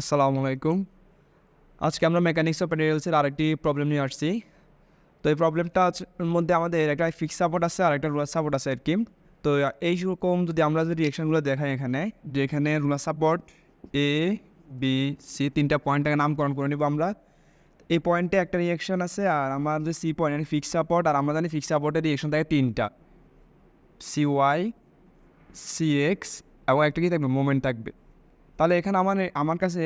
আসসালামু আলাইকুম। আজকে আমরা মেকানিক্স অফ ম্যাটেরিয়ালসের আরেকটি প্রবলেম নিয়ে আসছি। তো এই প্রবলেমটা মধ্যে আমাদের একটা ফিক্স সাপোর্ট আছে আর একটা রুলার সাপোর্ট আছে আর কি তো এই রকম যদি আমরা যদি রিয়েকশনগুলো দেখাই এখানে, যে এখানে roller support A B C তিনটা পয়েন্টটাকে নামকরণ করে নিব আমরা। এই পয়েন্টে একটা রিয়েকশন আছে আর আমার যে সি পয়েন্ট ফিক্স সাপোর্ট আর আমরা জানি ফিক্স সাপোর্টের রিয়েকশন থাকে তিনটা। সি ওয়াই সি এক্স এবং একটা কি থাকবে? মোমেন্ট থাকবে। তাহলে এখানে আমার আমার কাছে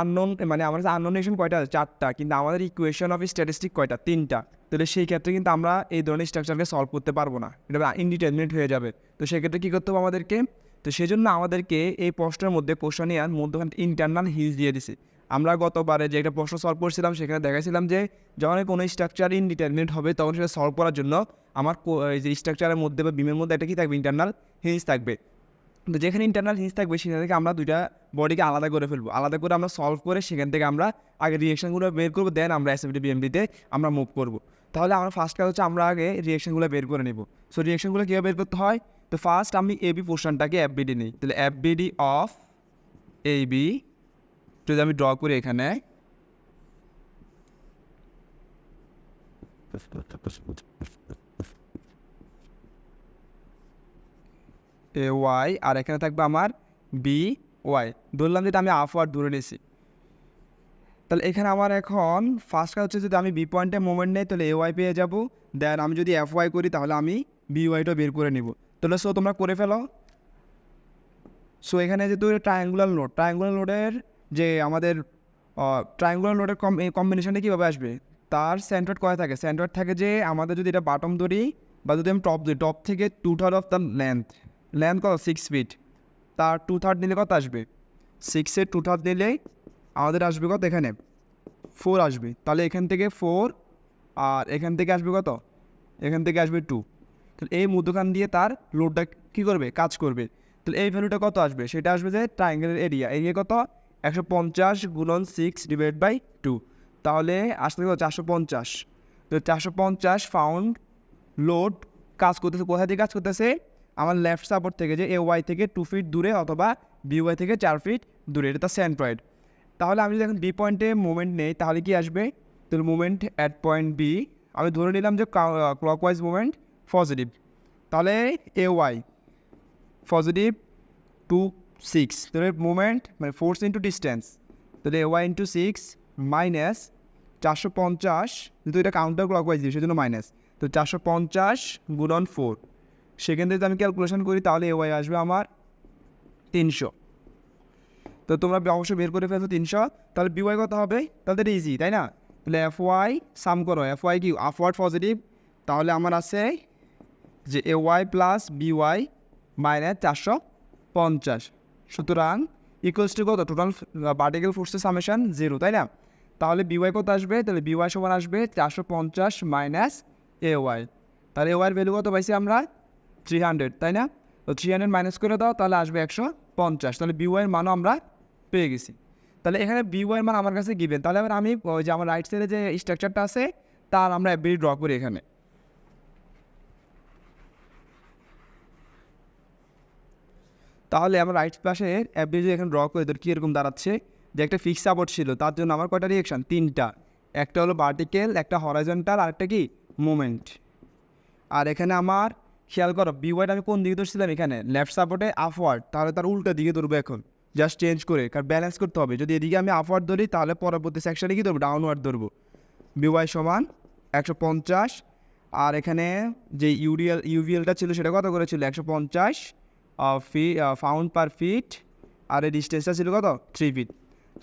আননোন মানে আমার কাছে আননোন কয়টা আছে? চারটা, কিন্তু আমাদের ইকুয়েশন অফ স্ট্যাটিস্টিক কয়টা? তিনটা। তাহলে সেই ক্ষেত্রে কিন্তু আমরা এই ধরনের স্ট্রাকচারকে সলভ করতে পারব না। এটা ইনডিটারমিনেট হয়ে যাবে। তো সেক্ষেত্রে কী করতে হবে আমাদেরকে? তো সেই জন্য আমাদেরকে এই প্রশ্নের মধ্যে কোশ্চনিয়ার মধ্যখানে ইন্টারনাল হিজ দিয়ে দিছে। আমরা গতবারে যে একটা প্রশ্ন সলভ করছিলাম, সেখানে দেখাছিলাম যে যখন কোনো স্ট্রাকচার ইনডিটারমিনেট হবে, তখন সেটা সলভ করার জন্য আমার যে স্ট্রাকচারের মধ্যে বা বিমের মধ্যে একটা কী থাকবে? ইন্টারনাল হিজ থাকবে। তো যেখানে ইন্টারনাল হিন্স থাকবে, সেখান থেকে আমরা দুইটা বডিকে আলাদা করে ফেলব। আলাদা করে আমরা সলভ করে সেখান থেকে আমরা আগে রিয়েকশনগুলো বের করব দেন আমরা এসএফডি বিএমডিতে আমরা মুভ করব। তাহলে আমরা ফার্স্ট কাজ হচ্ছে আমরা আগে রিয়েকশনগুলো বের করে নেব। সো রিয়েকশনগুলো কীভাবে বের করতে হয়? তো ফার্স্ট আমি এবি পোর্শনটাকে এফবিডি নিই। তাহলে এফবিডি অফ এবি যদি আমি ড্র করি এখানে এ ওয়াই আর এখানে থাকবে আমার বি ওয়াই। ধরলাম যেটা আমি আফ ওয়ার্ড ধরে নিয়েছি। তাহলে এখানে আমার এখন ফার্স্ট কাজ হচ্ছে যদি আমি বি পয়েন্টে মোমেন্ট নেই, তাহলে এ ওয়াই পেয়ে যাব। দেন আমি যদি এফ ওয়াই করি, তাহলে আমি বি ওয়াইটা বের করে নিব। তাহলে সো তোমরা করে ফেলো। সো এখানে যেহেতু ট্রায়াঙ্গুলার লোড ট্রায়াঙ্গুলার লোডের যে আমাদের ট্রায়াঙ্গুলার লোডের কম কম্বিনেশনটা কীভাবে আসবে? তার সেন্টার কয় থাকে? সেন্টার থাকে যে আমাদের যদি এটা বাটম ধরি বা যদি আমি টপ ধরি টপ থেকে two third of the length length কত সিক্স ফিট তার টু থার্ড নিলে কত আসবে? সিক্সের টু থার্ড নিলে আমাদের আসবে কত এখানে? ফোর আসবে। তাহলে এখান থেকে ফোর আর এখান থেকে আসবে কত? এখান থেকে আসবে টু তাহলে এই মধ্যখান দিয়ে তার লোডটা কী করবে? কাজ করবে। তাহলে এই ভ্যালুটা কত আসবে? সেটা আসবে যে ট্রাইঙ্গেলের এরিয়া এরিয়া কত? একশো পঞ্চাশ গুণন সিক্স ডিভাইড বাই টু তাহলে আসলে কত? চারশো পঞ্চাশ। তো চারশো পঞ্চাশ ফাউন্ড লোড কাজ করতেছে কোথায় দিয়ে কাজ করতেছে? আমার লেফট সাপোর্ট থেকে যে এ ওয়াই থেকে টু ফিট দূরে অথবা বি ওয়াই থেকে চার ফিট দূরে, এটা তার সেন্ট্রয়েড তাহলে আমি যদি এখন বি পয়েন্টে মুভমেন্ট নেই, তাহলে কি আসবে? তাহলে মুভমেন্ট অ্যাট পয়েন্ট বি আমি ধরে নিলাম যে ক্লকওয়াইজ মুভমেন্ট পজিটিভ তাহলে A Y positive two six তাহলে মুভমেন্ট মানে ফোর্স ইন্টু ডিস্টেন্স তাহলে A Y into six minus চারশো পঞ্চাশ, যেহেতু এটা কাউন্টার ক্লকওয়াইজ দিয়ে সেজন্য মাইনাস তো চারশো পঞ্চাশ গুণন ফোর সেখান থেকে আমি ক্যালকুলেশন করি, তাহলে এ ওয়াই আসবে আমার তিনশো। তো তোমরা অবশ্যই বের করে ফেলছো তিনশো, তাহলে বিওয়াই কত হবে? এটা ইজি তাই না? তাহলে এফ ওয়াই সাম করো এফ ওয়াই কি? আফওয়ার্ড পজিটিভ তাহলে আমার আছে যে A Y plus B Y minus চারশো পঞ্চাশ। সুতরাং ইকুয়ালস টু কত? টোটাল পার্টিকেল ফোর্সের সামেশন জিরো তাই না? তাহলে বিওয়াই কত আসবে? তাহলে বিওয়াই সমান আসবে চারশো পঞ্চাশ মাইনাস এ ওয়াই তাহলে এ ওয়াইয়ের ভ্যালু কত পাইছি আমরা? থ্রি হান্ড্রেড তাই না? তো থ্রি হান্ড্রেড মাইনাস করে দাও, তাহলে আসবে একশো পঞ্চাশ। তাহলে বিওয়াইয়ের মানও আমরা পেয়ে গেছি। তাহলে এখানে বিওয়াইয়ের মান আমার কাছে গিবেন তাহলে এবার আমি যে আমার রাইট সাইডে যে স্ট্রাকচারটা আছে, তার আমরা এফবিডি ড্র করি এখানে। তাহলে আমার রাইট পাশে অ্যাভারেজ এখানে ড্র করে তোর কীরকম দাঁড়াচ্ছে? যে একটা ফিক্স সাপোর্ট ছিল, তার জন্য আমার কয়টা রিয়েকশান তিনটা। একটা হলো ভার্টিক্যাল একটা হরাইজন্টাল আর একটা কি? মোমেন্ট আর এখানে আমার খেয়াল করো বিওয়াইড আমি কোন দিকে ধরছিলাম এখানে? লেফট সাপোর্টে আফওয়ার্ড তাহলে তার উল্টা দিকে ধরবো এখন। জাস্ট চেঞ্জ করে, কারণ ব্যালেন্স করতে হবে। যদি এদিকে আমি আফওয়ার্ড ধরি, তাহলে পরবর্তী সেকশনে কি ধরবো? ডাউনওয়ার্ড ধরবো। বিওয়াই সমান একশো পঞ্চাশ, আর এখানে যে ইউরিয়াল ইউভিএলটা ছিল সেটা কত করে ছিল একশো পঞ্চাশ ফি ফাউন্ড পার ফিট আর এই ডিস্টেন্সটা ছিল কত? থ্রি ফিট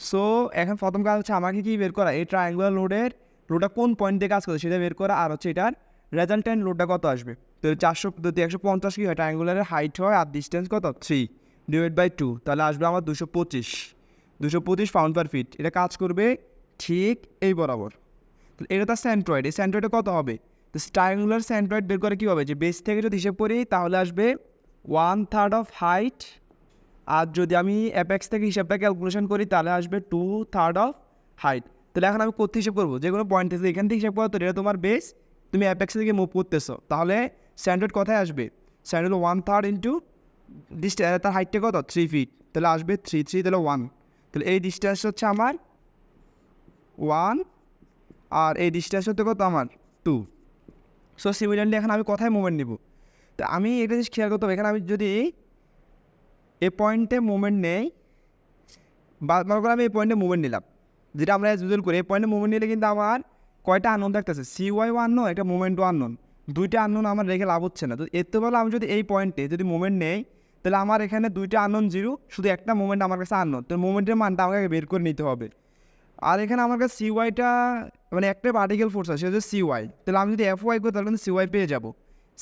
সো এখন প্রথম কাজ হচ্ছে আমাকে কি বের করা? এই ট্রায়াঙ্গুলার লোডের লোডটা কোন পয়েন্ট দিয়ে কাজ করে সেটা বের করা, আর হচ্ছে এটার রেজাল্টেন্ট লোডটা কত আসবে? তো চারশো, যদি একশো পঞ্চাশ কি হয়? ট্রায়াঙ্গুলারের হাইট হয় আর ডিস্টেন্স কত? থ্রি ডিভাইড বাই টু তাহলে আসবে আমার দুশো পঁচিশ। দুশো পঁচিশ পাউন্ড পার ফিট এটা কাজ করবে ঠিক এই বরাবর। তো এটা তার স্যান্ট্রয়েড এই স্যান্ট্রয়েডে কত হবে? তো ট্রায়াঙ্গুলার স্যান্ট্রয়েড বের করে কী হবে? যে বেস থেকে যদি হিসেব করি, তাহলে আসবে ওয়ান থার্ড অফ হাইট আর যদি আমি অ্যাপেক্স থেকে হিসাবটা ক্যালকুলেশন করি, তাহলে আসবে টু থার্ড অফ হাইট তাহলে এখন আমি কোথায় হিসাব করব? যে কোনো পয়েন্ট থেকে এখান থেকে হিসাব করো তো এটা তোমার বেস তুমি অ্যাপেক্স থেকে মুভ করতেছো, তাহলে স্ট্যান্ডার্ড কথায় আসবে? স্ট্যান্ডার্ড ওয়ান থার্ড ইন্টু ডিস্ট তার হাইটটা কত? থ্রি ফিট তাহলে আসবে থ্রি থ্রি তাহলে ওয়ান তাহলে এই ডিস্টেন্স হচ্ছে আমার ওয়ান আর এই ডিস্টেন্স হচ্ছে কত আমার টু সো সিমিলারলি এখন আমি কোথায় মুভমেন্ট নিব? তো আমি এটা জিনিস খেয়াল করতে হবে, এখানে আমি যদি এ পয়েন্টে মুভমেন্ট নেই, বা মনে করো আমি এই পয়েন্টে মুভমেন্ট নিলাম, যেটা আমরা ইউজুয়াল করি, এই পয়েন্টে মুভমেন্ট নিলে কিন্তু আমার কয়টা আননোন থাকতেছে সি ওয়াই আননোন একটা মুভমেন্টও আননোন দুইটা আননোন আমার রেখে লাভ হচ্ছে না। তো এর তো আমি যদি এই পয়েন্টে যদি মুভমেন্ট নেই, তাহলে আমার এখানে দুইটা আননোন জিরো শুধু একটা মুভমেন্ট আমার কাছে আননোন তো মুভমেন্টের মানটা আমাকে বের করে নিতে হবে। আর এখানে আমার কাছে সি ওয়াইটা মানে একটা পার্টিকেল ফোর্স আছে, সেটা হচ্ছে সি ওয়াই তাহলে আমি যদি এফ ওয়াই করি, তাহলে কিন্তু সি ওয়াই পেয়ে যাব।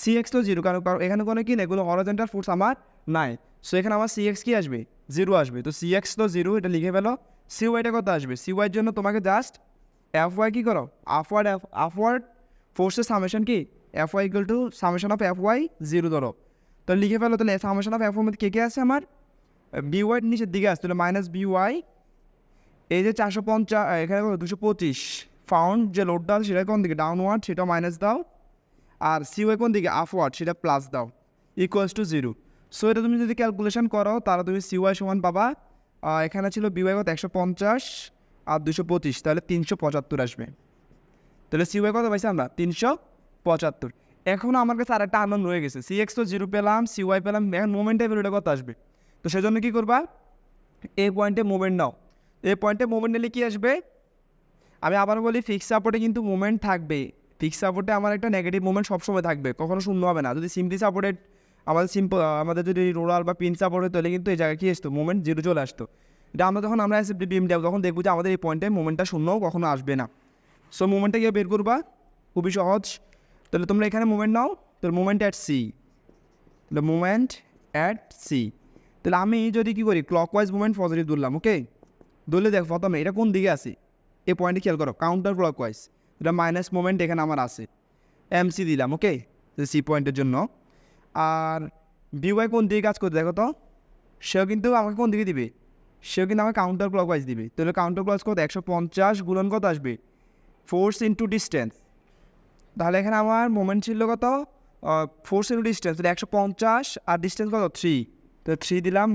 সি এক্স তো জিরো কারণ কারণ এখানে কোনো কি নেই, কোনো হরজেন্টাল ফোর্স আমার নাই। সো এখানে আমার সি এক্স কি আসবে? জিরো আসবে। তো সি এক্স তো জিরো এটা লিখে ফেলো। সি ওয়াইটা কত আসবে? সি ওয়াইয়ের জন্য তোমাকে জাস্ট এফ ওয়াই কী করো আফওয়ার্ড এফ আফওয়ার্ড ফোর্সের সামেশন কি? F Y equal to summation of F Y zero ধরো তো লিখে ফেলো তাহলে সামেশন অফ এফ ওয়াই মধ্যে কে কে আছে আমার বি ওয়াই নিচের দিকে আসছে তাহলে মাইনাস বি ওয়াই এই যে চারশো পঞ্চাশ এখানে দুশো পঁচিশ। ফাউন্ড যে লোডটা আছে সেটা কোন দিকে? ডাউনওয়ার্ড সেটা মাইনাস দাও। আর সি ওয়াই কোন দিকে? আপওয়ার্ড সেটা প্লাস দাও। ইকুয়ালস টু জিরো সো এটা তুমি যদি ক্যালকুলেশন করো, তাহলে তুমি সিওয়াই সমান পাবা। এখানে ছিল বিওয়াই কত? একশো পঞ্চাশ। আর দুশো পঁচিশ, তাহলে তিনশো পঁচাত্তর আসবে। তাহলে সিওয়াই কত পাইছি আমরা? তিনশো পঁচাত্তর। এখনও আমার কাছে আরেকটা আনন্দ রয়ে গেছে। সি এক্স তো জিরো পেলাম সিওয়াই পেলাম এখন মোমেন্টের ভ্যালুটা কত আসবে? তো সেজন্য কী করবা? এ পয়েন্টে মুভমেন্ট নাও এ পয়েন্টে মুভমেন্ট নিলে কী আসবে? আমি আবার বলি ফিক্স সাপোর্টে কিন্তু মুভমেন্ট থাকবে। ফিক্স সাপোর্টে আমার একটা নেগেটিভ মুভমেন্ট সবসময় থাকবে। কখনো শূন্য হবে না। যদি সিম্পলি সাপোর্টেড আমাদের সিম্পল আমাদের যদি রোলার বা পিন সাপোর্ট হতো তাহলে কিন্তু এই জায়গায় কী আসতো? মোমেন্ট জিরো চলে আসতো। এটা আমরা যখন আমরা এসে বিম দেবো তখন দেখব যে আমাদের এই পয়েন্টে মুভমেন্টটা শূন্য কখনো আসবে না। সো মুভমেন্টটা গিয়ে বের করবা, খুবই সহজ। তাহলে তোমরা এখানে মুভমেন্ট নাও তাহলে মুভমেন্ট অ্যাট সি তাহলে মুভমেন্ট অ্যাট সি তাহলে আমি যদি কী করি ক্লকওয়াইজ মুভমেন্ট পজিটিভ ধরলাম ওকে ধরলে দেখ, প্রথমে এটা কোন দিকে আছে? এই পয়েন্টে খেয়াল করো কাউন্টার ক্লকওয়াইজ এটা মাইনাস মোমেন্ট এখানে আমার আছে। এমসি দিলাম ওকে সি পয়েন্টের জন্য। আর বিওয়াই কোন দিকে কাজ করতে দেখো তো? সেও কিন্তু আমাকে কোন দিকে দিবে? সেও কিন্তু আমাকে কাউন্টার ক্লকওয়াইজ দিবে। তাহলে কাউন্টার ক্লকওয়াইজ কত? একশো পঞ্চাশ গুণন কত আসবে? ফোর্স ইন্টু ডিস্টেন্স তাহলে এখানে আমার মোমেন্ট ছিল কত? ফোর্স ইন্টু ডিস্টেন্স তাহলে একশো পঞ্চাশ আর ডিস্টেন্স কত? থ্রি তো থ্রি দিলাম।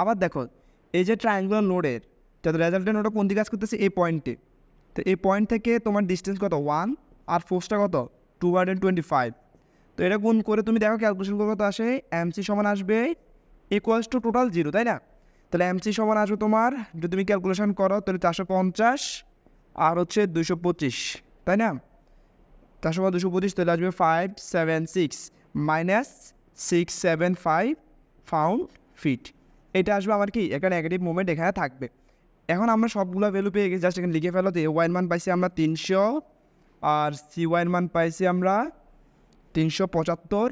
আবার দেখো, এই যে ট্রায়াঙ্গুলার নোডের যাতে রেজাল্টের নোডটা কোন দিকে কাজ করতেছে? এই পয়েন্টে তো এই পয়েন্ট থেকে তোমার ডিস্টেন্স কত? ওয়ান আর ফোর্সটা কত? টু হান্ড্রেড টোয়েন্টি ফাইভ তো এটা গুণ করে তুমি দেখো ক্যালকুলেশন করে কত আসে? এমসি সমান আসবে ইকুয়ালস টু টোটাল জিরো তাই না? তাহলে এমসি সমান আসবে তোমার, যদি তুমি ক্যালকুলেশন করো, তাহলে চারশো পঞ্চাশ, আর হচ্ছে দুশো পঁচিশ, তাই না? চারশো দুশো পঁচিশ, তাহলে আসবে five seven six minus six seven five pound feet এটা আসবে আমার কি? একটা নেগেটিভ মুভমেন্ট এখানে থাকবে। এখন আমরা সবগুলো ভ্যালু পেয়ে গেছি জাস্ট এখানে লিখে ফেলো তো এ ওয়াইন মান পাইছি আমরা তিনশো, আর সি ওয়াইন মান পাইছি আমরা তিনশো পঁচাত্তর,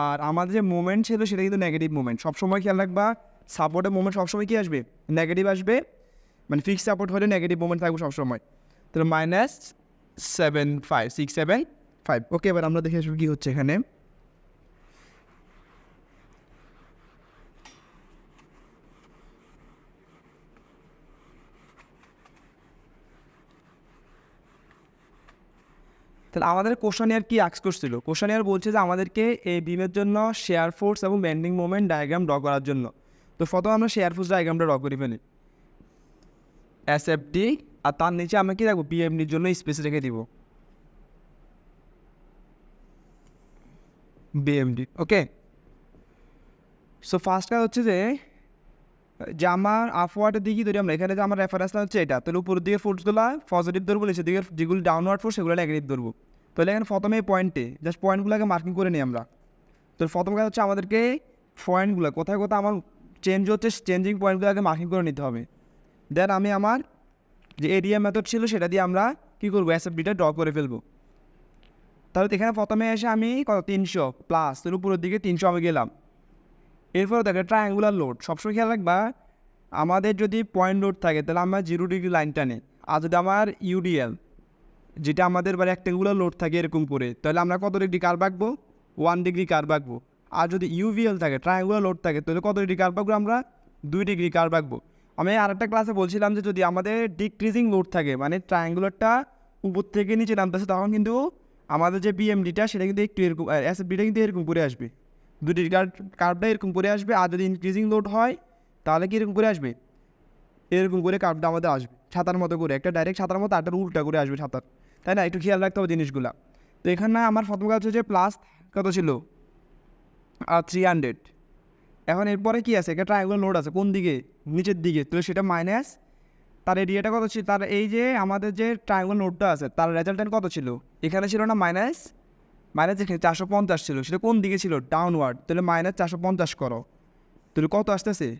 আর আমাদের যে মুভমেন্ট ছিল সেটা কিন্তু নেগেটিভ মুভমেন্ট সবসময় খেয়াল রাখবা সাপোর্টের মুভমেন্ট সবসময় কী আসবে? নেগেটিভ আসবে। মানে ফিক্স সাপোর্ট হলে নেগেটিভ মুভমেন্ট থাকবে সবসময়। তাহলে minus seven five six seven five okay এবার আমরা দেখে আসব কী হচ্ছে এখানে। তাহলে আমাদের কোশানিয়ার কি আক্স করছিল? কোশানিয়ার বলছে যে আমাদেরকে এই বিমের জন্য শেয়ার ফোর্স এবং ব্যান্ডিং মুভমেন্ট ডায়াগ্রাম ড্র করার জন্য। তো প্রথমে আমরা শেয়ার ফোর্স ডায়াগ্রামটা ড্র করে ফেলি। এস এফ ডি আর তার নিচে আমরা কি রাখব? বিএমডির জন্য স্পেস রেখে দিব। বিএমডি ওকে সো ফার্স্ট কাজ হচ্ছে যে যে আমার আফওয়ার্ডের দিকে ধরি আমরা, এখানে যে আমার রেফারেন্সটা হচ্ছে এটা, তাহলে উপরের দিকে ফোর্সগুলো পজিটিভ ধরবো, নিচের দিকে যেগুলো ডাউনওয়ার্ড ফোর্স সেগুলো নেগেটিভ ধরবো। তাহলে এখানে প্রথমে পয়েন্টে জাস্ট পয়েন্টগুলোকে মার্কিং করে নিই আমরা। তো প্রথম কাজ হচ্ছে আমাদেরকে পয়েন্টগুলো কোথায় কোথায় আমার চেঞ্জ হচ্ছে চেঞ্জিং পয়েন্টগুলোকে মার্কিং করে নিতে হবে। দেন আমি আমার যে এরিয়া মেথড ছিল সেটা দিয়ে আমরা কী করব এসএফডিটা ড্র করে ফেলব। তাহলে এখানে প্রথমে এসে আমি কত? তিনশো প্লাস তোর উপরের দিকে তিনশো আমি গেলাম। এরপরে দেখো ট্রায়াঙ্গুলার লোড সবসময় খেয়াল রাখবা, আমাদের যদি পয়েন্ট লোড থাকে, তাহলে আমরা জিরো ডিগ্রি লাইন টানে। আর যদি আমার ইউডিএল যেটা আমাদের বা রেক্টেঙ্গুলার লোড থাকে এরকম করে, তাহলে আমরা কত ডিগ্রি কার বাঁকবো ওয়ান ডিগ্রি কার বাঁকবো আর যদি ইউভিএল থাকে ট্রায়াঙ্গুলার লোড থাকে, তাহলে কত ডিগ্রি কার বাঁকবো আমরা? দুই ডিগ্রি কার বাঁকবো আমি আরেকটা ক্লাসে বলছিলাম যে যদি আমাদের ডিক্রিজিং লোড থাকে মানে ট্রায়াঙ্গুলারটা উপর থেকে নিচে নামতেছে, তখন কিন্তু আমাদের যে বিএমডিটা সেটা কিন্তু একটু এরকম এসএফডিটা কিন্তু এরকম করে আসবে। দুটি কার্ভ কার্ভটা এরকম করে আসবে, আর যদি ইনক্রিজিং লোড হয়, তাহলে কি এরকম করে আসবে? এরকম করে কার্ভটা আমাদের আসবে, ছাতার মতো করে, একটা ডাইরেক্ট ছাতার মতো আরটা উল্টা করে আসবে ছাতার। তাই না? একটু খেয়াল রাখতে হবে জিনিসগুলা। তো এখানে আমার প্রথম কাজ হচ্ছে প্লাস কত ছিল? আর থ্রি হান্ড্রেড এখন এরপরে কী আছে? একটা ট্রায়াঙ্গুলার লোড আছে, কোন দিকে? নিচের দিকে। তো সেটা মাইনাস তার এরিয়াটা কত ছিল? তার এই যে আমাদের যে ট্রায়াঙ্গুলার নোটটা আছে, তার রেজাল্টেন্ট কত ছিল? এখানে ছিল না মাইনাস মাইনাস এখানে চারশো পঞ্চাশ ছিল। সেটা কোন দিকে ছিল? ডাউনওয়ার্ড তাহলে মাইনাস চারশো পঞ্চাশ করো। তাহলে কত আসতেছে?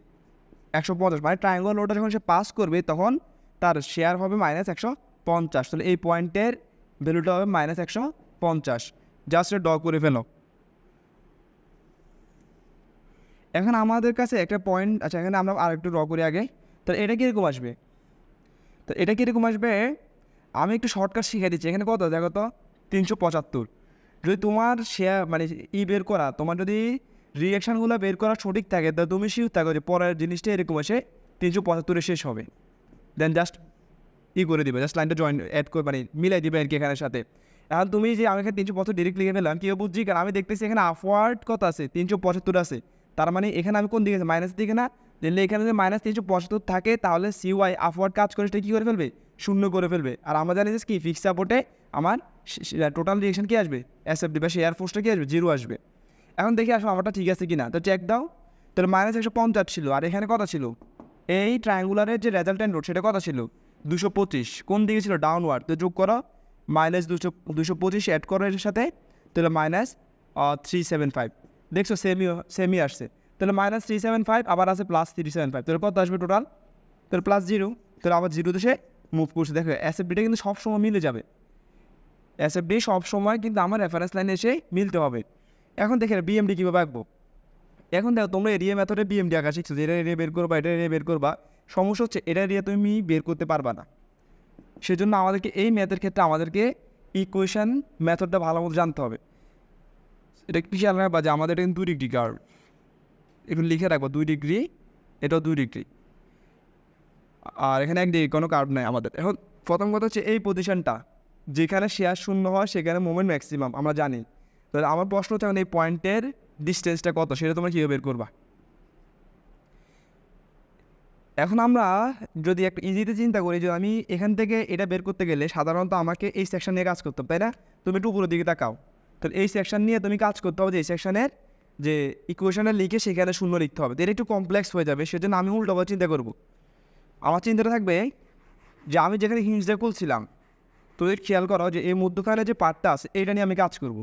একশো পঞ্চাশ। মানে ট্রায়াঙ্গুলার নোটটা যখন সে পাস করবে, তখন তার শেয়ার হবে মাইনাস একশো পঞ্চাশ। তাহলে এই পয়েন্টের ভ্যালুটা হবে মাইনাস একশো পঞ্চাশ। জাস্ট ড করে ফেলো। এখন আমাদের কাছে একটা পয়েন্ট আচ্ছা এখানে আমরা আর একটু র করি আগে। তো এটা কীরকম আসবে? তো এটা কীরকম আসবে? আমি একটু শর্টকাট শিখে দিচ্ছি। এখানে কত? দেখো তো, তিনশো পঁচাত্তর। যদি তোমার শেয়ার মানে ই বের করা, তোমার যদি রিয়াকশানগুলো বের করা সঠিক থাকে, তা তুমি শিওর থাকো যে পরের জিনিসটা এরকম এসে তিনশো পঁচাত্তরে শেষ হবে। দেন জাস্ট ই করে দিবে জাস্ট লাইনটা জয়েন অ্যাড করে মানে মিলাই দিবে আর কি এখানের সাথে। এখন তুমি যে আমি এখানে তিনশো পঁচাত্তর ডিরেক্ট লিখে ফেললাম কেউ বুঝছি? কারণ আমি দেখতেছি এখানে আফওয়ার্ড কত আছে? তিনশো পঁচাত্তর আছে। তার মানে এখানে আমি কোন দিকে মাইনাস দিকে না? দিলে এখানে যদি মাইনাস তিনশো পঁচাত্তর থাকে, তাহলে সিওয়াই আফওয়ার্ড কাজ করে সেটা কী করে ফেলবে? শূন্য করে ফেলবে। আর আমরা জানি যে কি? ফিক্স সাপোর্টে আমার টোটাল রিয়েকশন কী আসবে? এসএফডি বা শেয়ার ফোর্সটা কী আসবে? জিরো আসবে। এখন দেখি আসো আমারটা ঠিক আছে কি না তো চেক দাও। তাহলে মাইনাস একশো পঞ্চাশ ছিল। আর এখানে কত ছিল? এই ট্রায়াঙ্গুলারের যে রেজাল্টেন্ট রোড সেটা কত ছিল? দুশো পঁচিশ। কোন দিকে ছিল? ডাউনওয়ার্ড তো যোগ করো। মাইনাস দুশো দুশো পঁচিশ অ্যাড করো এর সাথে। তাহলে মাইনাস থ্রি সেভেন ফাইভ দেখছ সেমি সেমি আসছে। তাহলে মাইনাস থ্রি সেভেন ফাইভ আবার আছে প্লাস থ্রি সেভেন ফাইভ তাহলে কত আসবে টোটাল তাহলে প্লাস জিরো তাহলে আবার জিরোতে সে মুভ করছে। দেখো এসএফডিটা কিন্তু সবসময় মিলে যাবে। এসএফডি সবসময় কিন্তু আমার রেফারেন্স লাইনে এসে মিলতে হবে। এখন দেখে বিএমডি কীভাবে আঁকবো? এখন দেখো, তোমরা এরিয়া মেথডে বিএমডি আঁকা শিখছো। যে এটা এরিয়া বের করবা, এটা এরিয়া বের করবা। সমস্যা হচ্ছে, এটা এরিয়া তুমি বের করতে পারবা না। সেজন্য আমাদেরকে এই ম্যাথের ক্ষেত্রে আমাদেরকে ইকুয়েশান মেথডটা ভালো মতো জানতে হবে। এটা একটু খেয়াল রাখবা যে আমাদের কিন্তু দুই ডিগ্রি কার্ভ একটু লিখে রাখব, দুই ডিগ্রি, এটাও দুই ডিগ্রি। আর এখানে এক ডিগ্রি, কোনো কার্ভ নাই আমাদের। এখন প্রথম কথা হচ্ছে এই পজিশনটা যেখানে শেয়ার শূন্য হয়, সেখানে মোমেন্ট ম্যাক্সিমাম আমরা জানি। তাহলে আমার প্রশ্ন হচ্ছে এখন এই পয়েন্টের ডিস্টেন্সটা কত, সেটা তোমরা কীভাবে বের করবা? এখন আমরা যদি একটা ইজিতে চিন্তা করি যে আমি এখান থেকে এটা বের করতে গেলে সাধারণত আমাকে এই সেকশন নিয়ে কাজ করতে হবে, তাই না? তুমি একটু উপরের দিকে তাকাও। তাহলে এই সেকশন নিয়ে তুমি কাজ করতে হবে যে এই সেকশনের যে ইকুয়েশনটা লিখে সেখানে শূন্য লিখতে হবে। এটা একটু কমপ্লেক্স হয়ে যাবে, সেজন্য আমি উল্টোভাবে চিন্তা করব। আমার চিন্তাটা থাকবে যে আমি যেখানে হিংসটা খুলছিলাম তো এর খেয়াল করো যে এই মধ্যখানে যে পার্টটা আছে, এইটা নিয়ে আমি কাজ করব।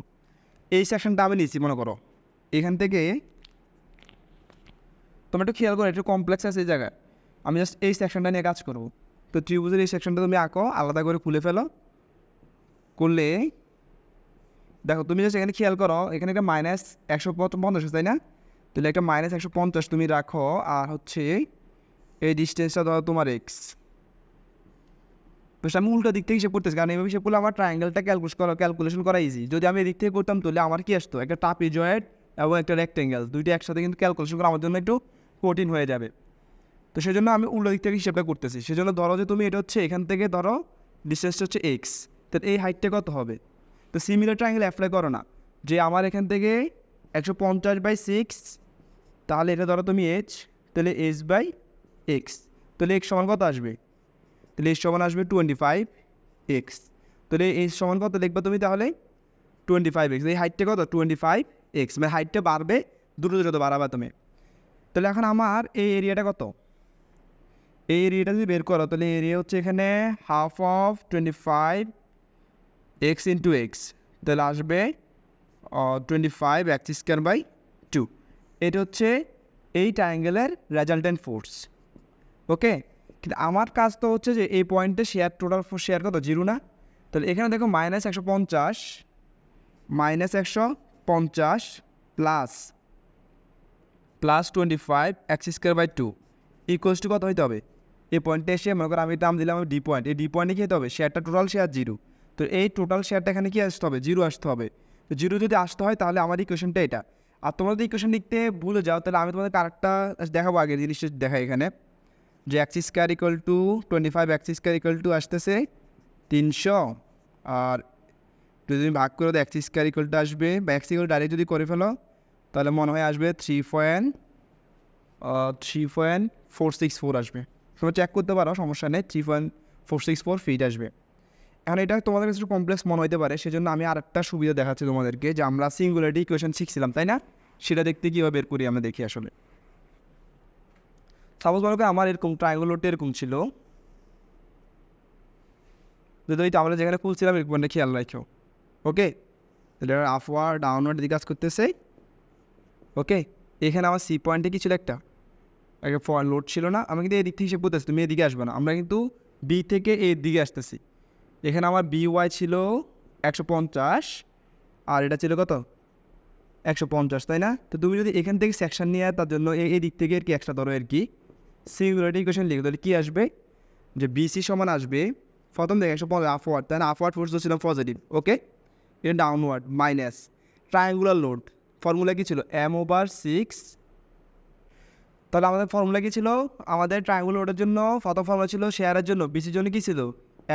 এই সেকশনটা আমি নিচ্ছি মনে করো। এখান থেকে তোমরা একটু খেয়াল করো একটু কমপ্লেক্স আছে এই জায়গায়। আমি জাস্ট এই সেকশনটা নিয়ে কাজ করব। তো ত্রিভুজের এই সেকশনটা তুমি আঁকো, আলাদা করে খুলে ফেলো। করলে দেখো, তুমি জাস্ট এখানে খেয়াল করো, এখানে একটা মাইনাস একশো পঞ্চাশ তাই না? তাহলে একটা মাইনাস একশো পঞ্চাশ তুমি রাখো, আর হচ্ছে এই ডিস্টেন্সটা ধরো তোমার এক্স তো আমি উল্টো দিক থেকে হিসেব করতেছি, কারণ এইভাবে হিসেব করলে আমার ট্রায়াঙ্গেলটা ক্যালকুলেট করা ক্যালকুলেশন করা ইজি যদি আমি এদিক থেকে করতাম, তাহলে আমার কি আসতো? একটা টাপি জয়েড এবং একটা রেক্টেঙ্গেল দুইটা একসাথে কিন্তু ক্যালকুলেশন করা আমার জন্য একটু কঠিন হয়ে যাবে। তো সেজন্য আমি উল্টো দিক থেকে হিসেবটা করতেছি। সেজন্য ধরো যে তুমি এটা হচ্ছে এখান থেকে ধরো ডিস্টেন্সটা হচ্ছে এক্স তো এই হাইটটা কত হবে? তো সিমিলার ট্রায়াঙ্গেল অ্যাপ্লাই করো না। যে আমার এখান থেকে একশো পঞ্চাশ বাই সিক্স তাহলে এটা ধরো তুমি এইচ তাহলে এইচ বাই এক্স তাহলে এক্স সমান কত আসবে? তাহলে এক্স সমান আসবে টোয়েন্টি ফাইভ এক্স তাহলে এইচ সমান কত দেখবে তুমি তাহলে? টোয়েন্টি ফাইভ এক্স এই হাইটটা কত? টোয়েন্টি ফাইভ এক্স মানে হাইটটা বাড়বে, দুটো দুটো দ্রুত বাড়াবে তুমি। তাহলে এখন আমার এই এরিয়াটা কত? এই এরিয়াটা যদি বের করো, তাহলে এরিয়া হচ্ছে এখানে half of twenty five X into X তাহলে আসবে twenty five X square by two এটা হচ্ছে এই ট্রায়াঙ্গেলের রেজাল্টেন্ট ফোর্স ওকে কিন্তু আমার কাজ তো হচ্ছে যে এই পয়েন্টে শেয়ার টোটাল শেয়ার কত? জিরো না? তাহলে এখানে দেখো মাইনাস একশো পঞ্চাশ মাইনাস একশো পঞ্চাশ plus plus twenty five X square by two equals to কত হইতে হবে? এই পয়েন্টে এসে মনে করো আমি দাম দিলাম ডি পয়েন্ট এই ডি পয়েন্টে কী হতে হবে? শেয়ারটা টোটাল শেয়ার জিরো তো এই টোটাল শেয়ারটা এখানে কি আসতে হবে? জিরো আসতে হবে। তো জিরো যদি আসতে হয়, তাহলে আমার ইকুয়েশনটা এটা। আর তোমরা যদি ইকুয়েশন লিখতে ভুলে যাও, তাহলে আমি তোমাদের কারেক্টটা দেখাবো আগে জিনিসটা দেখাই এখানে। যে X square equal to twenty five X square equal to আসতেছে তিনশো। আর যদি তুমি ভাগ করে দাও এক্স স্কোয়ার ইকুয়াল টু আসবে বা ইকুয়াল ডাইরেক্ট যদি করে ফেলো, তাহলে মনে হয় আসবে three point three point four six four আসবে। তোমরা চেক করতে পারো, সমস্যা নেই three point four six four feet আসবে। এখন এটা তোমাদের কাছে একটু কমপ্লেক্স মনে হতে পারে, সেজন্য আমি আরেকটা সুবিধা দেখাচ্ছি তোমাদেরকে, যে আমরা সিঙ্গুলারিটি ইকুয়েশন শিখছিলাম, তাই না? সেটা দেখতে কীভাবে বের করি আমরা দেখি আসলে। সাপোজ মনে আমার এরকম ট্রায়াঙ্গুলোটা এরকম ছিল। যদি ওই আমরা যেখানে খুলছিলাম, এরকম একটা খেয়াল রাখো ওকে তাহলে আফওয়ার ডাউনওয়ার্ড দিকে কাজ করতেছে। ওকে এখানে আমার সি পয়েন্টে কি ছিল একটা? একটা লোড ছিল না। আমি কিন্তু এদিক থেকে হিসেব করতেছি, তুমি এদিকে আসবে না। আমরা কিন্তু বি থেকে এর দিকে আসতেছি। এখানে আমার বি ওয়াই ছিল একশো পঞ্চাশ, আর এটা ছিল কত? একশো পঞ্চাশ, তাই না? তো তুমি যদি এখান থেকে সেকশন নিয়ে তার জন্য এই দিক থেকে আর কি এক্সট্রা ধরো আর কি? সিঙ্গুলারিটি ইকুয়েশন লিখো, তাহলে কী আসবে? যে বিসি সমান আসবে, প্রথম থেকে একশো পঞ্চাশ আফওয়ার্ড তাই না? আফওয়ার্ড ফোর্স ছিল পজিটিভ ওকে এটা downward minus triangular load formula কী ছিল? এম ওভার সিক্স তাহলে আমাদের ফর্মুলা কী ছিল? আমাদের ট্রায়াঙ্গুলার লোডের জন্য, প্রথম ফর্মুলা ছিল শেয়ারের জন্য বিসির জন্য কী ছিল?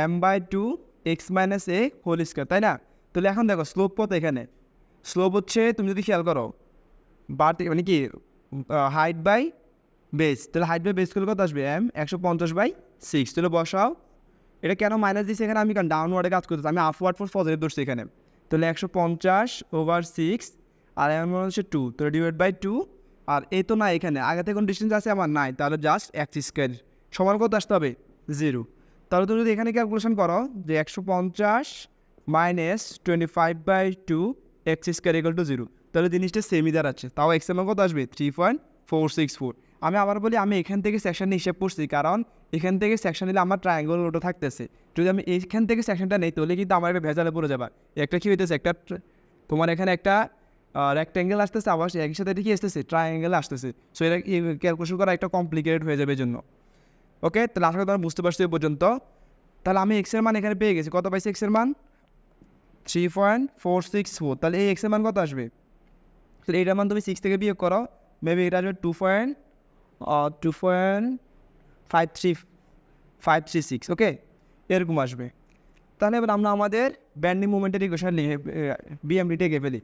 M by two X minus A whole square তাই না? তাহলে এখন দেখো স্লোপ কত এখানে। স্লোপ হচ্ছে, তুমি যদি খেয়াল করো, বাড়তে মানে কি হাইট বাই বেস তাহলে হাইট বাই বেস করলে কত আসবে? এম একশো পঞ্চাশ বাই সিক্স তাহলে বসাও। এটা কেন মাইনাস দিচ্ছে এখানে? আমি কারণ ডাউনওয়ার্ডে কাজ করতেছি। আমি আপওয়ার্ড ফোর পজিটিভ ধরছি এখানে। তাহলে একশো পঞ্চাশ ওভার সিক্স আর এম হচ্ছে টু তাহলে ডিভাইড বাই টু আর এই তো না এখানে। আগে থেকে কোনো ডিস্টেন্স আছে, আমার নাই। তাহলে জাস্ট এক্স স্কোয়ার সমান কত আসতে হবে? জিরো তাহলে তুমি যদি এখানে ক্যালকুলেশন করো যে একশো পঞ্চাশ minus twenty five by two x square equal to zero তাহলে জিনিসটা সেমি দাঁড়াচ্ছে তাও এক্স এম কত আসবে? Three point four six four আমি আবার বলি, আমি এখান থেকে সেকশন হিসেব করছি, কারণ এখান থেকে সেকশন নিলে আমার ট্রায়াঙ্গল ওটা থাকতেছে। যদি আমি এইখান থেকে সেকশনটা নেই, তাহলে কিন্তু আমার একটা ভেজালে পড়ে যাবে। একটা কী হইতেছে? একটা তোমার এখানে একটা রেক্ট্যাঙ্গেল আসতেছে, আবার একই সাথে এটা কি আসতেছে? ট্রায়াঙ্গেল আসতেছে। সো এটা ক্যালকুলেশন করা একটা কমপ্লিকেটেড হয়ে যাবে জন্য ওকে তাহলে আশা করি তোমরা বুঝতে পারছ এই পর্যন্ত। তাহলে আমি এক্সের মান এখানে পেয়ে গেছি। কত পাইছি এক্সের মান? Three point four six four তাহলে এই এক্সের মান কত আসবে? তাহলে এইটার মান তুমি সিক্স থেকে বিয়োগ করো। মেবি এটা আসবে two point two point five three five three six okay এরকম আসবে। তাহলে এবার আমরা আমাদের ব্যান্ডিং মুভমেন্টের ইকুয়েশন লিখে বিএমডিটা এঁকে ফেলি।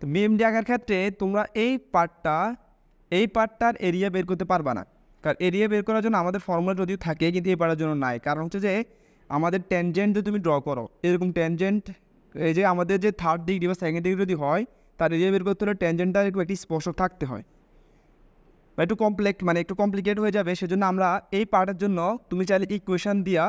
তো বিএমডি আঁকার ক্ষেত্রে তোমরা এই পার্টটা এই পার্টটার এরিয়া বের করতে পারবা না। কারণ এরিয়া বের করার জন্য আমাদের ফর্মুলা যদিও থাকে, কিন্তু এই পার্টের জন্য নাই। কারণ হচ্ছে যে, আমাদের ট্যানজেন্ট যদি তুমি ড্র করো, এরকম ট্যানজেন্ট এই যে আমাদের যে থার্ড ডিগ্রি বা সেকেন্ড ডিগ্রি যদি হয়, তার এরিয়া বের করতে হলে ট্যানজেন্টটা একটু একটি স্পর্শক থাকতে হয়। বা একটু কমপ্লেক্ট মানে একটু কমপ্লিকেট হয়ে যাবে। সেজন্য আমরা এই পার্টের জন্য তুমি চাইলে ইকুয়েশন দিয়া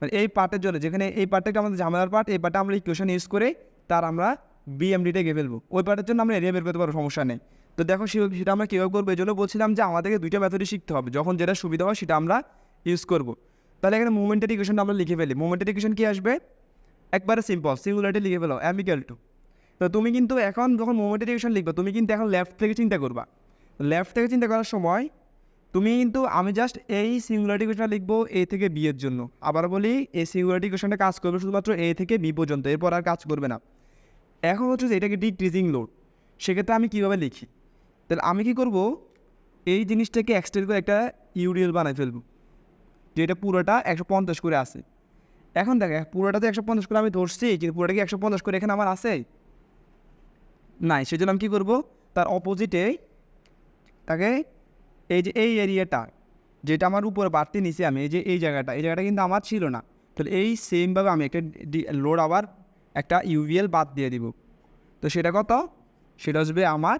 মানে এই পার্টের জন্য, যেখানে এই পার্টটা আমাদের ঝামেলার পার্ট এই পার্টটা আমরা ইকুয়েশন ইউজ করে, তার আমরা বিএমডিটা গিয়ে ফেলব। ওই পার্টের জন্য আমরা এরিয়া বের করতে পারব, সমস্যা নেই। তো দেখো সেটা আমরা কীভাবে করব? এই জন্য বলছিলাম যে আমাদেরকে দুইটা মেথডই শিখতে হবে। যখন যেটা সুবিধা হয় সেটা আমরা ইউজ করব। তাহলে এখানে মুভমেন্টের ইকুয়েশনটা আমরা লিখে ফেলি। মুভমেন্টের ইকুয়েশন কী আসবে? একবারে সিম্পল সিঙ্গুলারিটি লিখে ফেলো অ্যামিক্যাল টু তো তুমি কিন্তু এখন যখন মুভমেন্টের ইকুয়েশন লিখবে, তুমি কিন্তু এখন লেফট থেকে চিন্তা করবা। লেফট থেকে চিন্তা করার সময় তুমি কিন্তু, আমি জাস্ট এই সিঙ্গুলারিটি ইকুয়েশনটা লিখব এ থেকে বি এর জন্য। আবার বলি, এই সিঙ্গুলারিটি ইকুয়েশনটা কাজ করবে শুধুমাত্র এ থেকে বি পর্যন্ত। এরপর আর কাজ করবে না। এখন হচ্ছে যে এটাকে ডিক্রিজিং লোড সেক্ষেত্রে আমি কীভাবে লিখি? তাহলে আমি কি করব? এই জিনিসটাকে এক্সটেন্ড করে একটা ইউডিএল বানাই ফেলব, যেটা পুরোটা একশো পঞ্চাশ করে আসে এখন দেখ পুরোটা তো একশো পঞ্চাশ করে আমি ধরছি, কিন্তু পুরোটা কি একশো পঞ্চাশ করে এখানে আমার আছে? নাই, সেজন্য আমি কী করব? তার অপোজিটে তাকে এই যে এই এরিয়াটা যেটা আমার উপরে বাড়তি নিচে আমি, এই যে এই জায়গাটা এই জায়গাটা কিন্তু আমার ছিল না। তাহলে এই সেমভাবে আমি একটা লোড আবার একটা ইউভিএল বাদ দিয়ে দিব। তো সেটা কত? সেটা আসবে আমার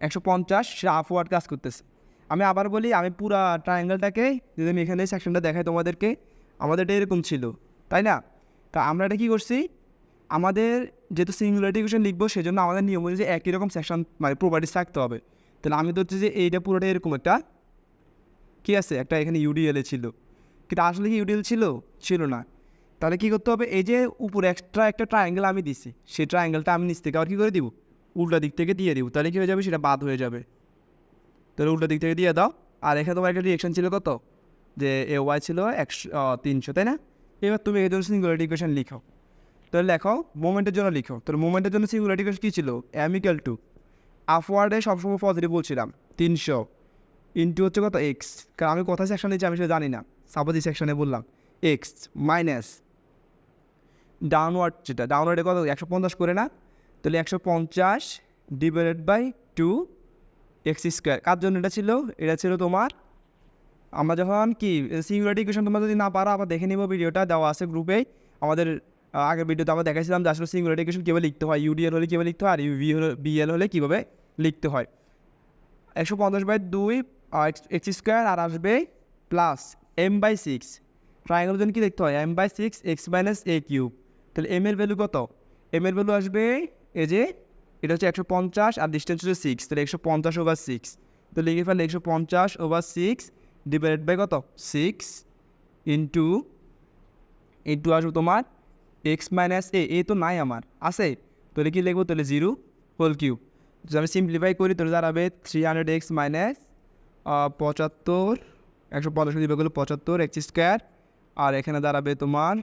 একশো পঞ্চাশ সেটা আফওয়ার্ড কাজ করতেছে। আমি আবার বলি, আমি পুরা ট্রায়াঙ্গেলটাকে যদি আমি এখানে সেকশনটা দেখাই তোমাদেরকে আমাদের এটা এরকম ছিল, তাই না? তা আমরা এটা কী করছি? আমাদের যেহেতু সিঙ্গুলারিটি ইকুয়েশন লিখব, সেজন্য আমাদের নিয়ম অনুযায়ী একই রকম সেকশন মানে প্রপার্টিস থাকতে হবে। তাহলে আমি হচ্ছে যে এইটা পুরোটা এরকম একটা, কী আছে? একটা এখানে ইউডিএলে ছিল। কিন্তু আসলে কি ইউডিএল ছিল? ছিল না। তাহলে কী করতে হবে? এই যে উপরে এক্সট্রা একটা ট্রায়াঙ্গেল আমি দিছি, সেই ট্রায়াঙ্গেলটা আমি নিচ থেকে আবার কী করে দিব? উল্টা দিক থেকে দিয়ে দিব। তাহলে কী হয়ে যাবে? সেটা বাদ হয়ে যাবে। তাহলে উল্টা দিক থেকে দিয়ে দাও। আর এখানে তোমার একটা রিয়েকশন ছিল কত? যে এ, ওয়াই ছিল একশো তিনশো, তাই না? এবার তুমি এই জন্য সিঙ্গুলারিটি ইকুয়েশন লিখো। তাহলে লেখো মোমেন্টের জন্য লিখো। তাহলে মোমেন্টের জন্য সিঙ্গুলারিটি ইকুয়েশন কী ছিল? অ্যামিক্যাল টু আফওয়ার্ডে সবসময় পজিটিভ বলছিলাম, তিনশো ইন্টু হচ্ছে কত? এক্স কারণ আমি কোথায় সেকশন দিচ্ছি আমি সেটা জানি না। সাপোজ সেকশনে বললাম এক্স মাইনাস ডাউনওয়ার্ড যেটা ডাউনওয়ার্ডে কত একশো পঞ্চাশ করে না, তাহলে একশো পঞ্চাশ divided by two x square কার জন্য এটা ছিল? এটা ছিল তোমার, আমরা যখন কি সিঙ্গুলারিটি ইকুয়েশন তোমরা যদি না পারো আবার দেখে নিব ভিডিওটা, দেওয়া আছে গ্রুপে আমাদের আগের ভিডিওতে আমরা দেখাইছিলাম যে আসলে সিঙ্গুলারিটি ইকুয়েশন কীভাবে লিখতে হয় ইউডিএল হলে কীভাবে লিখতে হয়, আর ইউভি হলে বিএল হলে কীভাবে লিখতে হয়। একশো পঞ্চাশ বাই দুই এক্স স্কোয়ার আর আসবে plus M by six triangle জন্য কী দেখতে হয়? M by six x minus A cube তাহলে এম এর ভ্যালু কত? এম এর ভ্যালু আসবে এই যে, এটা হচ্ছে একশো পঞ্চাশ আর ডিস্টেন্স হচ্ছে সিক্স তাহলে একশো পঞ্চাশ ওভার সিক্স তো লিখে ফেলে একশো পঞ্চাশ ওভার সিক্স ডিভাইডেড বাই কত? সিক্স ইন্টু ইন্টু আসবে তোমার এক্স মাইনাস এ এ তো নাই আমার, আছে। তাহলে কি লিখব? তাহলে জিরো হোল কিউব যদি আমি সিম্পলিফাই করি, তাহলে দাঁড়াবে থ্রি হান্ড্রেড এক্স মাইনাস পঁচাত্তর, একশো পঞ্চাশ দিবে পঁচাত্তর এক্স স্কোয়ার আর এখানে দাঁড়াবে তোমার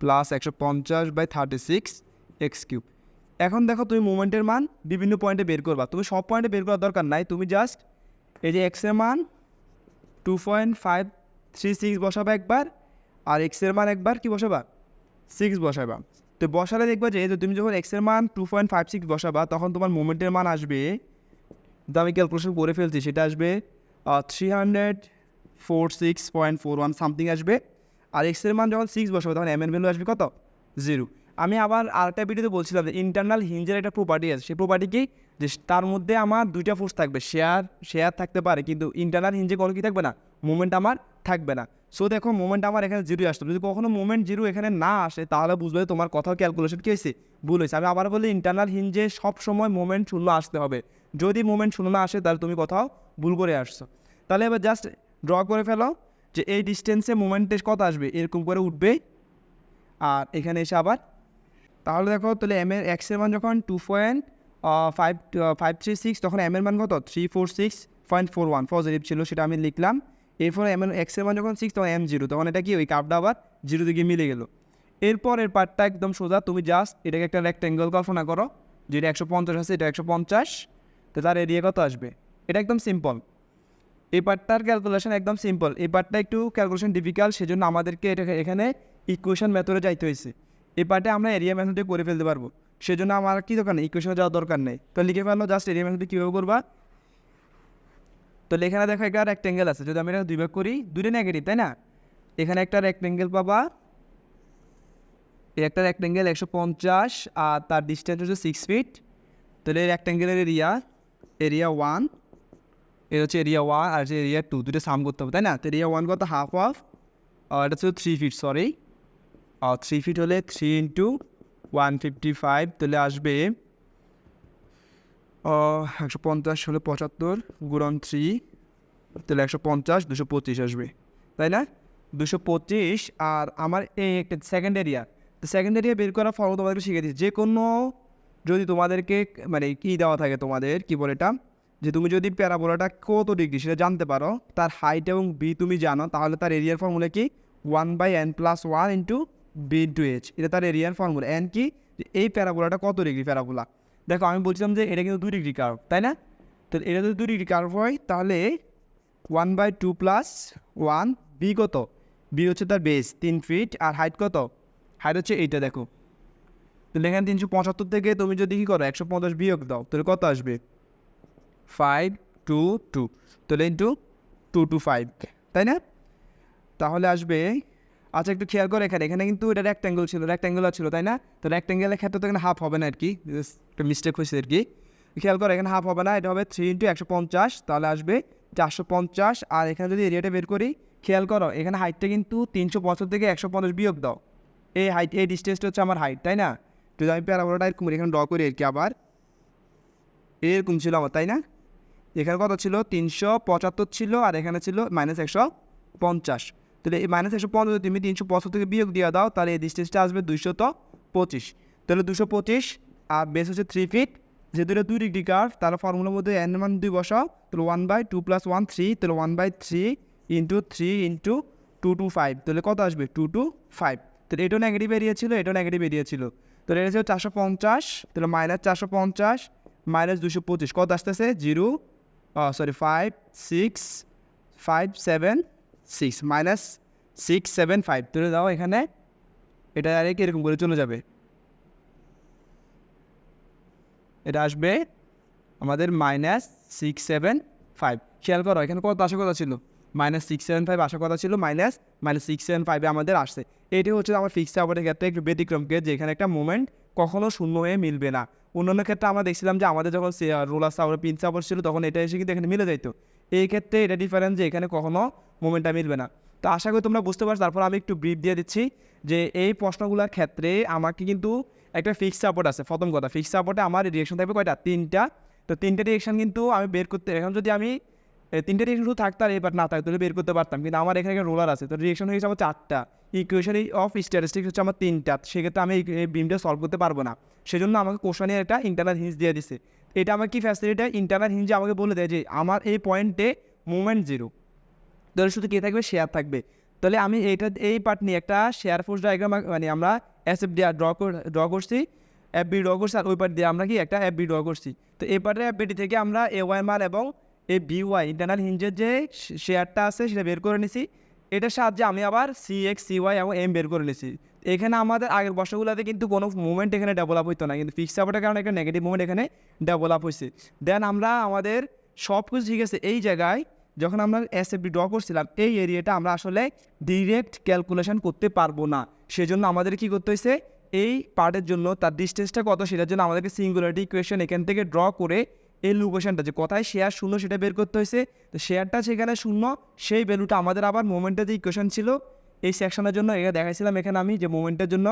প্লাস একশো পঞ্চাশ by thirty six x cube এখন দেখো তুমি মোমেন্টের মান বিভিন্ন পয়েন্টে বের করবা। তুমি সব পয়েন্টে বের করার দরকার নাই, তুমি জাস্ট এই যে এক্সের মান two point five three six বসাবা একবার, আর এক্সের মান একবার কি বসাবা? সিক্স বসাবা। তো বসালে দেখবা যে তুমি যখন এক্সের মান টু পয়েন্ট ফাইভ সিক্স বসাবা, তখন তোমার মোমেন্টের মান আসবে আমি ক্যালকুলেশন করে ফেলছি, সেটা আসবে three hundred four six point four one something আসবে। আর এক্সের মান যখন সিক্স বসাবে, তখন এম এর ভ্যালু আসবে কত? জিরো আমি আবার আরেকটা ভিডিওতে বলছিলাম যে ইন্টারনাল হিঞ্জের একটা প্রপার্টি আছে। সেই প্রপার্টি কি? যে তার মধ্যে আমার দুইটা ফোর্স থাকবে। শেয়ার শেয়ার থাকতে পারে, কিন্তু ইন্টারনাল হিঞ্জে কোনো কি থাকবে না? মুভমেন্ট আমার থাকবে না। সো দেখো মোমেন্ট আমার এখানে জিরো আসতো যদি কখনো মোমেন্ট জিরো এখানে না আসে, তাহলে বুঝবে তোমার কোথাও ক্যালকুলেশন কী হয়েছে? ভুল হয়েছে। আমি আবার বলি ইন্টারনাল হিঞ্জে সব সময় মোমেন্ট শূন্য আসতে হবে। যদি মোমেন্ট শূন্য না আসে, তাহলে তুমি কোথাও ভুল করে আসছো। তাহলে এবার জাস্ট ড্র করে ফেলো। যে এই ডিস্টেন্সে মোমেন্টে কত আসবে, এরকম করে উঠবে। আর এখানে এসে আবার, তাহলে দেখো, তাহলে এম এর এক্সের মান যখন two point five five three six তখন এম এর মান কত? Three four six point four one positive ছিল, সেটা আমি লিখলাম। এরপর এম এর এক্সের মান যখন সিক্স তখন এম জিরো তখন এটা কি? ওই কাপটা আবার জিরো দিকে মিলে গেল। এরপর এর পার্টটা একদম সোজা, তুমি জাস্ট এটাকে একটা রেক্ট্যাঙ্গেল কল্পনা করো, যেটা একশো পঞ্চাশ আছে, এটা একশো পঞ্চাশ, তো তার এরিয়া কত আসবে? এটা একদম সিম্পল এই পার্টটার ক্যালকুলেশন একদম সিম্পল এই পার্টটা একটু ক্যালকুলেশন ডিফিকাল্ট সেজন্য আমাদেরকে এটা এখানে ইকুয়েশন মেথডে যাইতে হয়েছে এই পার্টে আমরা এরিয়া মেথডে করে ফেলতে পারব। সেজন্য আমার কি দরকার নেই? ইকুয়েশনে যাওয়ার দরকার নেই। তো লিখে ফেলল জাস্ট এরিয়া মেথডে কীভাবে করবা? তো এখানে দেখো একটা রেক্ট্যাঙ্গেল আছে। যদি আমি এটা দুই ভাগ করি, দুইটা নেগেটিভ তাই না? এখানে একটা রেক্ট্যাঙ্গেল পাবা। একটা রেক্ট্যাঙ্গেল একশো পঞ্চাশ আর তার ডিস্টেন্স হচ্ছে সিক্স ফিট তাহলে এই রেক্ট্যাঙ্গেলের এরিয়া এরিয়া ওয়ান এটা হচ্ছে এরিয়া ওয়ান আর হচ্ছে এরিয়া টু দুটো সাম করতে হবে তাই না তো এরিয়া ওয়ান কত হাফ অফ এটা হচ্ছে three feet sorry three feet হলে three into one fifty five তাহলে আসবে。একশো পঞ্চাশ হলে পঁচাত্তর গুণন থ্রি তাহলে একশো পঞ্চাশ, দুশো পঁচিশ আসবে। তাই না? দুশো পঁচিশ, আর আমার এই একটা সেকেন্ড এরিয়া তো সেকেন্ড এরিয়া বের করার ফর্ম তোমাদেরকে শিখে দিচ্ছি। যে কোনো যদি তোমাদেরকে মানে কী দেওয়া থাকে তোমাদের, কী বলে এটা? যে তুমি যদি প্যারাবোলাটা কত ডিগ্রি সেটা জানতে পারো, তার হাইট এবং বি তুমি জানো, তাহলে তার এরিয়ার ফর্মুলা কি? One by N plus one into B into H এটা তার এরিয়ার ফর্মুলা এন কি? এই প্যারাবোলাটা কত ডিগ্রি প্যারাবোলা? দেখো, আমি বলছিলাম যে এটা কিন্তু দুই ডিগ্রি কার্ভ তাই না? তো এটা যদি দুই ডিগ্রি কার্ভ হয়, তাহলে one by two plus one B কত? বি হচ্ছে তার বেস তিন ফিট আর হাইট কত? হাইট হচ্ছে এইটা দেখো। তাহলে এখানে তিনশো পঁচাত্তর থেকে তুমি যদি কী করো, একশো পঞ্চাশ বিয়োগ দাও, তাহলে কত আসবে? ফাইভ টু টু তাহলে ইন্টু টু টু ফাইভ তাই না? তাহলে আসবে আচ্ছা একটু খেয়াল করে এখানে। এখানে কিন্তু এটা রেক্ট্যাঙ্গেল ছিল রেক্ট্যাঙ্গুলার ছিল তাই না? তো রেক্ট্যাঙ্গেলের ক্ষেত্রে তো এখানে হাফ হবে না আর কি। একটা মিস্টেক হয়েছে আর কি। খেয়াল করে এখানে হাফ হবে না এটা হবে থ্রি ইন্টু একশো পঞ্চাশ। তাহলে আসবে চারশো পঞ্চাশ। আর এখানে যদি এরিয়াটা বের করি খেয়াল করো এখানে হাইটটা কিন্তু তিনশো পঁচাত্তর থেকে একশো পঞ্চাশ বিয়োগ দাও। এই হাইট এই ডিস্টেন্সটা হচ্ছে আমার হাইট তাই না? যদি আমি প্যারাবোলাটা এরকম এখানে ড্র করি আর কি আবার। এরকম ছিল আমার তাই না? এখানে কত ছিল? তিনশো পঁচাত্তর ছিল আর এখানে ছিল মাইনাস একশো পঞ্চাশ। তাহলে এই মাইনাস একশো পঞ্চাশ তুমি তিনশো পঁচাত্তর থেকে বিয়োগ দিয়ে দাও, তাহলে এই ডিস্টেন্সটা আসবে দুইশত পঁচিশ। তাহলে দুশো পঁচিশ আর বেস হচ্ছে থ্রি ফিট যেহেতু দুই ডিগ্রি কার্ভ তাহলে ফর্মুলার মধ্যে এন মান দুই বসাও, তাহলে one by two plus one three তাহলে one by three into three into two two five তাহলে কত আসবে? টু টু ফাইভ তাহলে এটাও নেগেটিভ এরিয়া ছিল, এটাও নেগেটিভ এরিয়া ছিল। তাহলে এটা ছিল চারশো পঞ্চাশ, তাহলে মাইনাস চারশো পঞ্চাশ মাইনাস দুশো পঁচিশ। কত আসতেছে? Zero sorry five six five seven six minus six seven five তুলে দাও এখানে। এটা আরেক এরকম করে চলে যাবে। এটা আসবে আমাদের মাইনাস সিক্স সেভেন ফাইভ খেয়াল করো, এখানে কত আসার কথা ছিল? মাইনাস সিক্স সেভেন ফাইভ আসার কথা ছিল মাইনাস মাইনাস সিক্স সেভেন ফাইভে আমাদের আসছে। এটি হচ্ছে আমার ফিক্স সাপোর্টের ক্ষেত্রে একটু ব্যতিক্রম কেস যেখানে একটা মোমেন্ট কখনো শূন্য হয়ে মিলবে না। অন্যান্য ক্ষেত্রে আমরা দেখছিলাম যে আমাদের যখন রোলার সাপোর্ট পিন সাপোর্ট ছিল, তখন এটা এসে কিন্তু এখানে মিলে যাইতো। এই ক্ষেত্রে এটা ডিফারেন্স যে এখানে কখনো মোমেন্টটা মিলবে না। তো আশা করি তোমরা বুঝতে পারছ, তারপর আমি একটু ব্রিফ দিয়ে দিচ্ছি যে এই প্রশ্নগুলোর ক্ষেত্রে আমাকে কিন্তু একটা ফিক্স সাপোর্ট আছে। প্রথম কথা ফিক্স সাপোর্টে আমার রিয়েকশন থাকবে কয়টা? তিনটা। তো তিনটে রিয়েকশন কিন্তু আমি বের করতে, এখন যদি আমি তিনটে রিয়েকশন শুধু থাকতো আর এবার না থাকতো বের করতে পারতাম। কিন্তু আমার এখানে রোলার আছে। তো রিয়েকশন হয়েছে আমার চারটা। ইকুয়েশন অফ স্ট্যাটিস্টিক্স হচ্ছে আমার তিনটা। সেক্ষেত্রে আমি এই বিমটা সলভ করতে পারব না। সেজন্য আমাকে কোশ্চেনে একটা ইন্টারনাল হিন্স দিয়ে দিছে। এটা আমার কি ফ্যাসিলিটি ইন্টারনাল হিন্সে আমাকে বলে দেয় যে, আমার এই পয়েন্টে মুভমেন্ট জিরো তাহলে শুধু কে থাকবে? শেয়ার থাকবে। তাহলে আমি এইটা, এই পার্ট নিয়ে একটা শেয়ার ফোর্স ডায়াগ্রাম মানে আমরা এস এফ ড্র ড্র করছি। এফ বি ড্র করছি আর ওই পার্ট দিয়ে আমরা কি একটা এফ বি ড্র করছি। তো এই পার্টের এফ বিটি থেকে আমরা এ ওয়াই মান এবং এই বি ওয়াই ইন্টারনাল হিঞ্জের যে শেয়ারটা আছে সেটা বের করে নিছি। এটার সাহায্যে আমি আবার সি এক্স সি ওয়াই এবং এম বের করে নিছি। এখানে আমাদের আগের বর্ষগুলোতে কিন্তু কোনো মুভমেন্ট এখানে ডেভেলপ হইতো না। কিন্তু ফিক্স সাপোর্টের কারণে একটা নেগেটিভ মুভমেন্ট এখানে ডেভেলপ হয়েছে দেন আমরা আমাদের সব কিছু ঠিক আছে এই জায়গায় যখন আমরা এস এফ ড্র করছিলাম, এই এরিয়াটা আমরা আসলে ডিরেক্ট ক্যালকুলেশন করতে পারব না। সেজন্য আমাদের কি করতে হয়েছে এই পার্টের জন্য তার ডিস্টেন্সটা কত? সেটার জন্য আমাদেরকে সিঙ্গুলারিটি ইকুয়েশন এখান থেকে ড্র করে এই লোকেশনটা যে কোথায় শেয়ার শূন্য সেটা বের করতে হয়েছে। তো শেয়ারটা সেখানে শূন্য, সেই ভ্যালুটা আমাদের আবার মোমেন্টের যে ইকুয়েশন ছিল, এই সেকশনের জন্য এটা দেখাইছিলাম এখানে আমি যে মোমেন্টের জন্য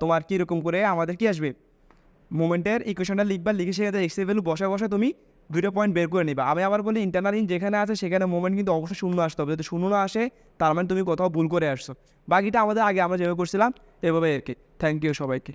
তোমার কীরকম করে আমাদের কি আসবে। মোমেন্টের ইকুয়েশনটা লিখবা, লিখে সেখানে এক্স ভ্যালু বসে বসে তুমি দুটো পয়েন্ট বের করে নিবা। আমি আবার বলি ইন্টারনাল ইন যেখানে আছে, সেখানে মোমেন্ট কিন্তু অবশ্যই শূন্য আসতে হবে। যদি শূন্য না আসে, তার মানে তুমি কোথাও ভুল করে আসছো। বাকিটা আমাদের আগে আমরা যেভাবে করছিলাম এভাবে আর কি। থ্যাংক ইউ সবাইকে।